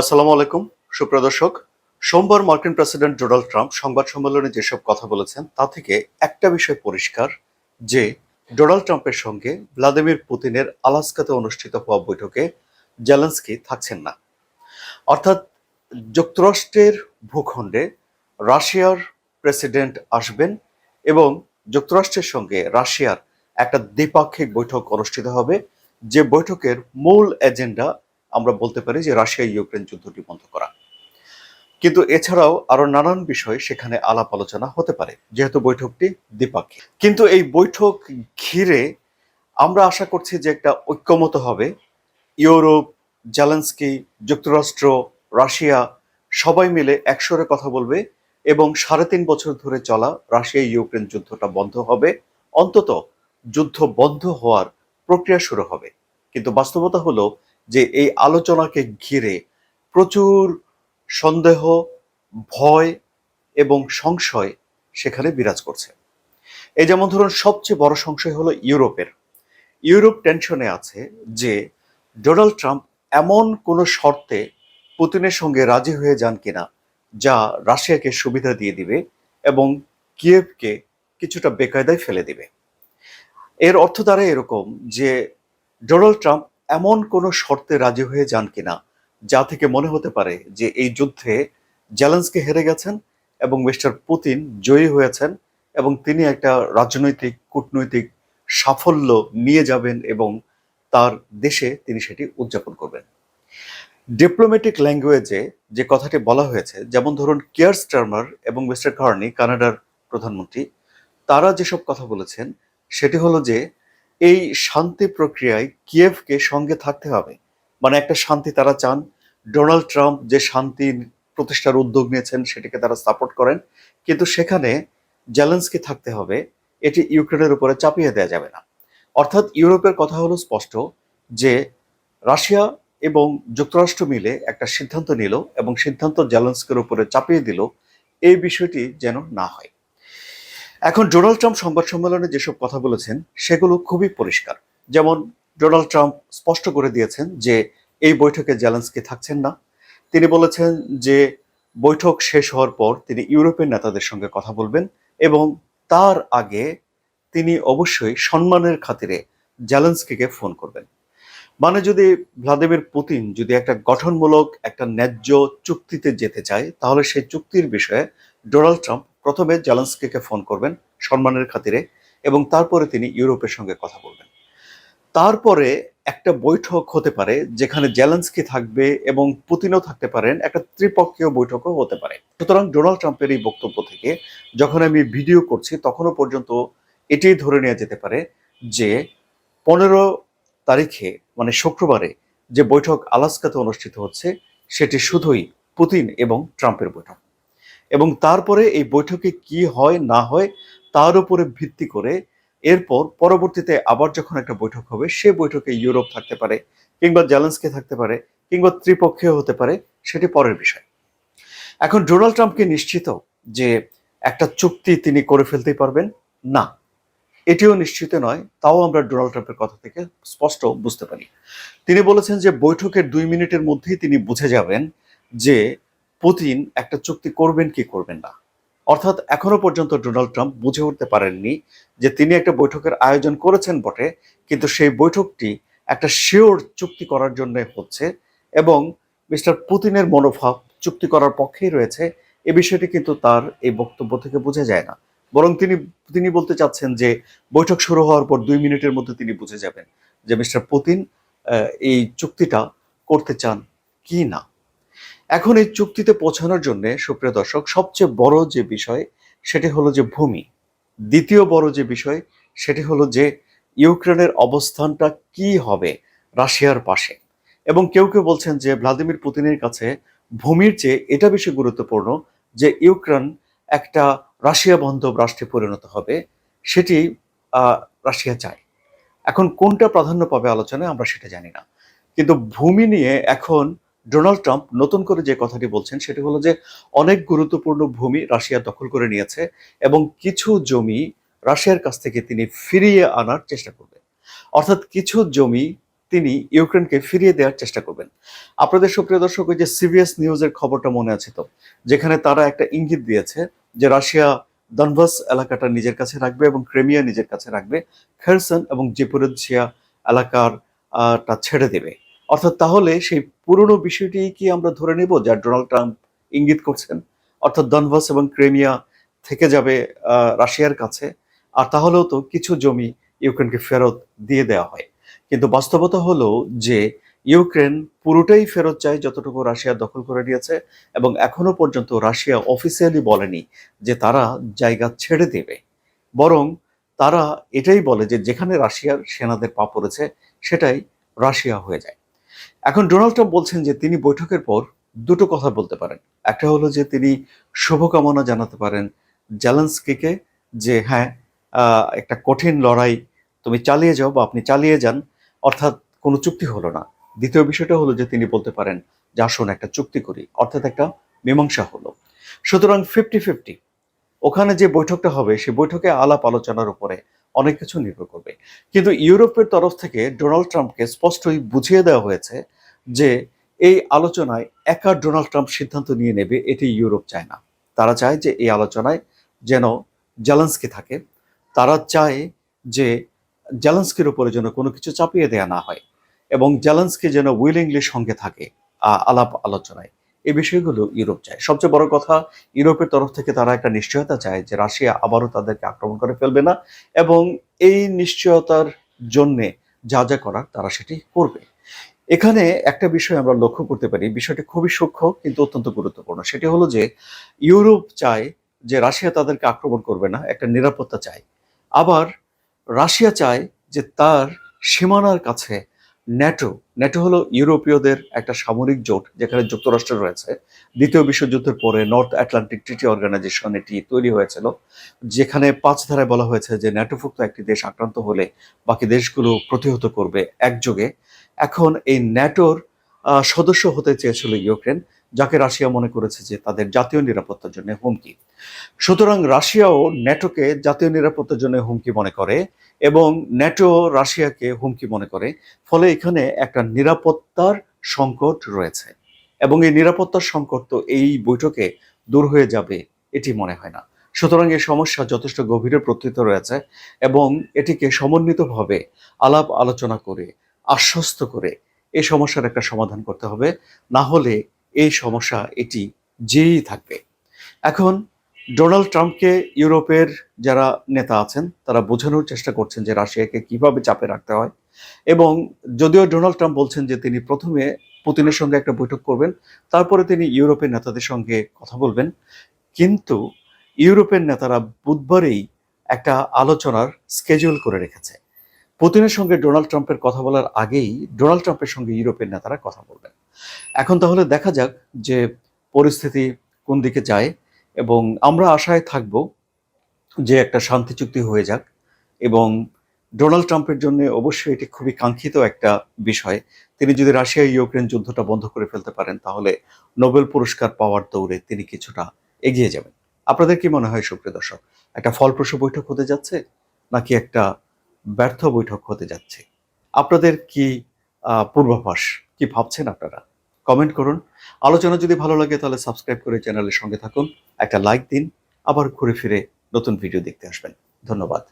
আসসালামু আলাইকুম সুপ্রদর্শক সোমবার মার্কিন প্রেসিডেন্ট ডোনাল্ড ট্রাম্প সংবাদ সম্মেলনে যেসব কথা বলেছেন, তা থেকে একটা বিষয় পরিষ্কার, যে ডোনাল্ড ট্রাম্পের সঙ্গে ভ্লাদিমির পুতিনের আলাস্কাতে অনুষ্ঠিত হওয়া বৈঠকে জেলেন্সকি থাকছেন না। অর্থাৎ যুক্তরাষ্ট্রের ভূখণ্ডে রাশিয়ার প্রেসিডেন্ট আসবেন এবং যুক্তরাষ্ট্রের সঙ্গে রাশিয়ার একটা দ্বিপাক্ষিক বৈঠক অনুষ্ঠিত হবে, যে বৈঠকের মূল এজেন্ডা আমরা বলতে পারি যে রাশিয়া, ইউক্রেন যুদ্ধটি বন্ধ করা। কিন্তু এছাড়াও আরও নানান বিষয় সেখানে আলাপ আলোচনা হতে পারে, যেহেতু বৈঠকটি দ্বিপাক্ষিক। কিন্তু এই বৈঠক ঘিরে আমরা আশা করছি যে একটা ঐক্যমত হবে। ইউরোপ, জেলেন্সকি, যুক্তরাষ্ট্র, রাশিয়া সবাই মিলে একসরে কথা বলবে এবং সাড়ে তিন বছর ধরে চলা রাশিয়া, ইউক্রেন যুদ্ধটা বন্ধ হবে। অন্তত যুদ্ধ বন্ধ হওয়ার প্রক্রিয়া শুরু হবে। কিন্তু বাস্তবতা হলো যে এই আলোচনাকে ঘিরে প্রচুর সন্দেহ, ভয় এবং সংশয় সেখানে বিরাজ করছে। এই যেমন ধরুন, সবচেয়ে বড় সংশয় হলো ইউরোপের। ইউরোপ টেনশনে আছে যে ডোনাল্ড ট্রাম্প এমন কোনো শর্তে পুতিনের সঙ্গে রাজি হয়ে যান কিনা, যা রাশিয়াকে সুবিধা দিয়ে দিবে এবং কিয়েভকে কিছুটা বেকায়দায় ফেলে দিবে। এর অর্থ দ্বারা এরকম যে ডোনাল্ড ট্রাম্প এমন কোনো শর্তে রাজি হয়ে যান কিনা, যা থেকে মনে হতে পারে যে এই যুদ্ধে জ্যালেন্সকে হেরে গেছেন এবং মিস্টার পুতিন জয়ী হয়েছেন এবং তিনি একটা রাজনৈতিক, কূটনৈতিক সাফল্য নিয়ে যাবেন এবং তার দেশে তিনি সেটি উদযাপন করবেন। ডিপ্লোম্যাটিক ল্যাঙ্গুয়েজে যে কথাটি বলা হয়েছে, যেমন ধরুন কেয়ার স্টার্মার এবং মিস্টার কার্নি কানাডার প্রধানমন্ত্রী, তারা যেসব কথা বলেছেন, সেটি হলো যে এই শান্তি প্রক্রিয়ায় কিয়েভকে সঙ্গে থাকতে হবে। মানে একটা শান্তি তারা চান। ডোনাল্ড ট্রাম্প যে শান্তি প্রতিষ্ঠার উদ্যোগ নিয়েছেন সেটিকে তারা সাপোর্ট করেন। কিন্তু সেখানে জ্যালেন্সকে থাকতে হবে। এটি ইউক্রেনের উপরে চাপিয়ে দেওয়া যাবে না। অর্থাৎ ইউরোপের কথা হলো স্পষ্ট যে রাশিয়া এবং যুক্তরাষ্ট্র মিলে একটা সিদ্ধান্ত নিল এবং সিদ্ধান্ত জ্যালেন্সকের উপরে চাপিয়ে দিল। এই বিষয়টি যেন না হয়। এখন ডোনাল্ড ট্রাম্প সংবাদ সম্মেলনে যেসব কথা বলেছেন, সেগুলো খুবই পরিষ্কার। যেমন, ডোনাল্ড ট্রাম্প স্পষ্ট করে দিয়েছেন যে এই বৈঠকে জ্যালেন্সকি থাকছেন না। তিনি বলেছেন যে বৈঠক শেষ হওয়ার পর তিনি ইউরোপের নেতাদের সঙ্গে কথা বলবেন এবং তার আগে তিনি অবশ্যই সম্মানের খাতিরে জ্যালেন্সকিকে ফোন করবেন। মানে যদি ভ্লাদিমির পুতিন যদি একটা গঠনমূলক, একটা ন্যায্য চুক্তিতে যেতে চায়, তাহলে সেই চুক্তির বিষয়ে ডোনাল্ড ট্রাম্প প্রথমে জ্যালেন্সকিকে ফোন করবেন সম্মানের খাতিরে এবং তারপরে তিনি ইউরোপের সঙ্গে কথা বলবেন। তারপরে একটা বৈঠক হতে পারে যেখানে জ্যালেন্সকি থাকবে এবং পুতিনও থাকতে পারেন, একটা ত্রিপক্ষীয় বৈঠকও হতে পারে। সুতরাং ডোনাল্ড ট্রাম্পের এই বক্তব্য থেকে যখন আমি ভিডিও করছি তখনও পর্যন্ত এটাই ধরে নেওয়া যেতে পারে যে পনেরো তারিখে মানে শুক্রবারে যে বৈঠক আলাস্কাতে অনুষ্ঠিত হচ্ছে, সেটি শুধুই পুতিন এবং ট্রাম্পের বৈঠক। এবং তারপরে এই বৈঠকে কি হয়, না হয়, তার উপরে ভিত্তি করে এরপর পরবর্তীতে আবার যখন একটা বৈঠক হবে, সে বৈঠকে ইউরোপ থাকতে পারে কিংবা জ্যালেন্সকে থাকতে পারে কিংবা ত্রিপক্ষীয় হতে পারে, সেটি পরের বিষয়। এখন ডোনাল্ড ট্রাম্পকে নিশ্চিত যে একটা চুক্তি তিনি করে ফেলতেই পারবেন? না। এটিও নিশ্চিত নয়, তাও আমরা ডোনাল্ড ট্রাম্পের কথা থেকে স্পষ্ট বুঝতে পারি। তিনি বলেছেন যে বৈঠকের দুই মিনিটের মধ্যেই তিনি বুঝে যাবেন যে পুতিন একটা চুক্তি করবেন কি করবেন না? অর্থাৎ এখনও পর্যন্ত ডোনাল্ড ট্রাম্প বুঝে উঠতে পারেননি যে তিনি একটা বৈঠকের আয়োজন করেছেন বটে, কিন্তু সেই বৈঠকটি একটা শিওর চুক্তি করার জন্য হচ্ছে এবং মিস্টার পুতিনের মনোভাব চুক্তি করার পক্ষেই রয়েছে, এ বিষয়টি কিন্তু তার এই বক্তব্য থেকে বোঝা যায় না। বরং তিনি তিনি বলতে চাচ্ছেন যে বৈঠক শুরু হওয়ার পর দুই মিনিটের মধ্যে তিনি বুঝে যাবেন যে মিস্টার পুতিন এই চুক্তিটা করতে চান কি না। এখন এই চুক্তিতে পৌঁছানোর জন্য, সুপ্রিয় দর্শক, সবচেয়ে বড় যে বিষয়, সেটি হলো যে ভূমি। দ্বিতীয় বড় যে বিষয়, সেটি হলো যে ইউক্রেনের অবস্থানটা কি হবে রাশিয়ার পাশে। এবং কেউ কেউ বলছেন যে ভ্লাদিমির পুতিনের কাছে ভূমির চেয়ে এটা বেশি গুরুত্বপূর্ণ যে ইউক্রেন একটা রাশিয়া বান্ধব রাষ্ট্রে পরিণত হবে, সেটি রাশিয়া চায়। এখন কোনটা প্রাধান্য পাবে আলোচনায় আমরা সেটা জানি না। কিন্তু ভূমি নিয়ে এখন ডোনাল্ড ট্রাম্প নতুন করে যে কথাটি বলছেন, সেটি হলো যে অনেক গুরুত্বপূর্ণ ভূমি রাশিয়া দখল করে নিয়েছে এবং কিছু জমি রাশিয়ার কাছ থেকে তিনি ফিরিয়ে আনার চেষ্টা করবেন। অর্থাৎ কিছু জমি তিনি ইউক্রেনকে ফিরিয়ে দেওয়ার চেষ্টা করবেন। আপনাদের সুপ্রিয় দর্শক, ওই যে সিবিএস নিউজের খবরটা মনে আছে তো? যেখানে তারা একটা ইঙ্গিত দিয়েছে যে রাশিয়া দনভাস এলাকাটা নিজের কাছে রাখবে এবং ক্রেমিয়া নিজের কাছে রাখবে, খেরসন এবং জেপুরজিয়া এলাকার টা ছেড়ে দেবে। অর্থাৎ তাহলে সেই পুরনো বিষয়টি কি আমরা ধরে নেব যা ডোনাল্ড ট্রাম্প ইঙ্গিত করছেন? অর্থাৎ দনভাস এবং ক্রেমিয়া থেকে যাবে রাশিয়ার কাছে। আর তাহলেও তো কিছু জমি ইউক্রেনকে ফেরত দিয়ে দেওয়া হয়। কিন্তু বাস্তবতা হলো যে ইউক্রেন পুরোটাই ফেরত চায় যতটুকু রাশিয়া দখল করে নিয়েছে এবং এখনও পর্যন্ত রাশিয়া অফিসিয়ালি বলেনি যে তারা জায়গা ছেড়ে দেবে। বরং তারা এটাই বলে যে যেখানে রাশিয়ার সেনাদের পা পড়েছে সেটাই রাশিয়া হয়ে যায়। এখন ডোনাল্ড ট্রাম্প বলছেন যে তিনি বৈঠকের পর দুটো কথা বলতে পারেন। একটা হলো যে তিনি শুভকামনা জানাতে পারেন জ্যালেন্সকিকে যে হ্যাঁ একটা কঠিন লড়াই তুমি চালিয়ে যাও বা আপনি চালিয়ে যান, অর্থাৎ কোনো চুক্তি হলো না। দ্বিতীয় বিষয়টা হলো যে তিনি বলতে পারেন যে আসুন একটা চুক্তি করি, অর্থাৎ একটা মীমাংসা হলো। সুতরাং ফিফটি ফিফটি, ওখানে যে বৈঠকটা হবে সেই বৈঠকে আলাপ আলোচনার উপরে অনেক কিছু নির্ভর করবে। কিন্তু ইউরোপের তরফ থেকে ডোনাল্ড ট্রাম্পকে স্পষ্টই বুঝিয়ে দেওয়া হয়েছে যে এই আলোচনায় একা ডোনাল্ড ট্রাম্প সিদ্ধান্ত নিয়ে নেবে, এটি ইউরোপ চায় না। তারা চায় যে এই আলোচনায় যেন জ্যালেন্সকি থাকে। তারা চায় যে জ্যালেন্সকির উপরে যেন কোনো কিছু চাপিয়ে দেয়া না হয় এবং জ্যালেন্সকি যেন উইলিংলি সঙ্গে থাকে আলাপ আলোচনায়। এই বিষয়গুলো ইউরোপ চায়। সবচেয়ে বড় কথা, ইউরোপের তরফ থেকে তারা একটা নিশ্চয়তা চায় যে রাশিয়া আবারও তাদেরকে আক্রমণ করে ফেলবে না এবং এই নিশ্চয়তার জন্যে যা যা করার তারা সেটি করবে। এখানে একটা বিষয় আমরা লক্ষ্য করতে পারি, বিষয়টি খুবই সূক্ষ্ম কিন্তু অত্যন্ত গুরুত্বপূর্ণ। সেটি হলো যে, ইউরোপ চায় যে রাশিয়া তাদেরকে আক্রমণ করবে না, একটা নিরাপত্তা চায়। আবার রাশিয়া চায় যে তার সীমানার কাছে ন্যাটো ন্যাটো হলো ইউরোপীয়দের একটা সামরিক জোট যেখানে যুক্তরাষ্ট্র রয়েছে, দ্বিতীয় বিশ্বযুদ্ধের পরে নর্থ আটলান্টিক ট্রিটি অর্গানাইজেশন এটি তৈরি হয়েছিল, যেখানে পাঁচ ধারায় বলা হয়েছে যে ন্যাটোভুক্ত একটি দেশ আক্রান্ত হলে বাকি দেশগুলো প্রতিহত করবে একযোগে। এখন এই ন্যাটোর সদস্য হতে চেয়েছিল ইউক্রেন, যাকে রাশিয়া মনে করেছে যে তাদের জাতীয় নিরাপত্তার জন্য হুমকি। সুতরাং রাশিয়াও ন্যাটোকে জাতীয় নিরাপত্তার জন্য হুমকি মনে করে এবং ন্যাটো রাশিয়াকে হুমকি মনে করে। ফলে এখানে একটা নিরাপত্তার সংকট রয়েছে এবং এই নিরাপত্তার সংকট তো এই বৈঠকে দূর হয়ে যাবে, এটি মনে হয় না। সুতরাং এই সমস্যা যথেষ্ট গভীরে প্রত্যুত রয়েছে এবং এটিকে সমন্বিতভাবে আলাপ আলোচনা করে আশ্বস্ত করে এই সমস্যার একটা সমাধান করতে হবে। না হলে এই সমস্যা এটি যেই থাকবে। এখন ডোনাল্ড ট্রাম্পকে ইউরোপের যারা নেতা আছেন, তারা বোঝানোর চেষ্টা করছেন যে রাশিয়াকে কীভাবে চাপে রাখতে হয়। এবং যদিও ডোনাল্ড ট্রাম্প বলছেন যে তিনি প্রথমে পুতিনের সঙ্গে একটা বৈঠক করবেন, তারপরে তিনি ইউরোপের নেতাদের সঙ্গে কথা বলবেন। কিন্তু ইউরোপের নেতারা বুধবারেই একটা আলোচনার স্কেজুল করে রেখেছে। পুতিনের সঙ্গে ডোনাল্ড ট্রাম্পের কথা বলার আগেই ডোনাল্ড ট্রাম্পের সঙ্গে ইউরোপের নেতারা কথা বলবেন। এখন তাহলে দেখা যাক যে পরিস্থিতি কোন দিকে যায় এবং আমরা আশায় থাকব যে একটা শান্তি চুক্তি হয়ে যাক এবং ডোনাল্ড ট্রাম্পের জন্য অবশ্যই এটি খুবই কাঙ্ক্ষিত একটা বিষয়। তিনি যদি রাশিয়া ইউক্রেন যুদ্ধটা বন্ধ করে ফেলতে পারেন, তাহলে নোবেল পুরস্কার পাওয়ার দৌড়ে তিনি কিছুটা এগিয়ে যাবেন। আপনাদের কি মনে হয় সুপ্রিয় দর্শক? একটা ফলপ্রসূ বৈঠক হতে যাচ্ছে নাকি একটা ব্যর্থ বৈঠক হতে যাচ্ছে। আপনাদের কি পূর্বাভাস, কি ভাবছেন আপনারা? কমেন্ট করুন। আলোচনা যদি ভালো লাগে তাহলে সাবস্ক্রাইব করে চ্যানেলের সঙ্গে থাকুন, একটা লাইক দিন, আবার ঘুরে ফিরে নতুন ভিডিও দেখতে আসবেন। ধন্যবাদ।